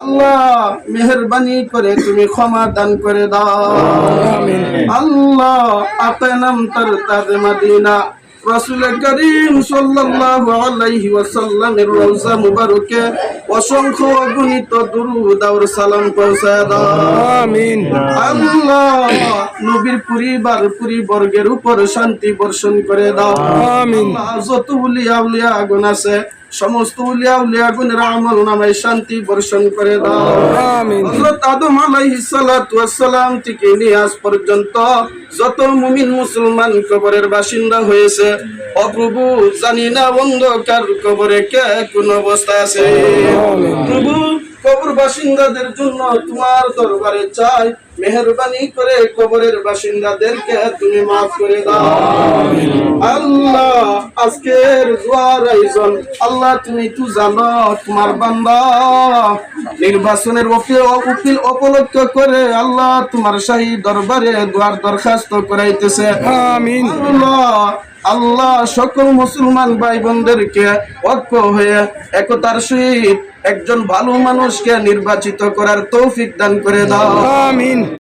আল্লাহ মেহরবানি করে তুমি ক্ষমা দান করে দাও। আল্লাহ আতানাম তার তাজে মাদিনা। রাসূল করিম সাল্লাল্লাহু আলাইহি ওয়াসাল্লামের রওজা মুবারকে অসংখ্য অগণিত দুরূদ আর সালাম পৌঁছায় দাও। আমিন। আল্লাহ নবীর পরিবার পরিবর্গের উপর শান্তি বর্ষণ করে দাও। আমিন। যত উলিয়া উলিয়া আগুন আছে সমস্ত উলিয়া উলিয়া আগুনের আমল নামায় শান্তি বর্ষণ করে দাও। আমিন। হযরত আদম আলাইহিস সালাতু ওয়াস সালাম থেকে নিয়ে আজ পর্যন্ত যত মুমিন মুসলমান কবরের বাসিন্দা হয়েছে অপ্রভু জানি না অন্ধকার কবরে কে কোন অবস্থা আছে। প্রভু কবর বাসিন্দাদের জন্য তোমার দরবারে চাই মেহরবানি করে কবরের বাসিন্দাদেরকে তুমি মাফ করে দাও। আল্লাহ আজকের দোয়ার আয়োজন আল্লাহ তুমি তো জানো তোমার বান্দা। নির্বাচনের উকিল উপলক্ষ করে আল্লাহ তোমার শাহী দরবারে দোয়ার দরখাস্ত করাইতেছে। আমিন। আল্লাহ আল্লাহ সকল মুসলমান ভাই বোনদেরকে ঐক্য হয়ে একতার সহিত একজন ভালো মানুষকে নির্বাচিত করার তৌফিক দান করে দাও। আমিন।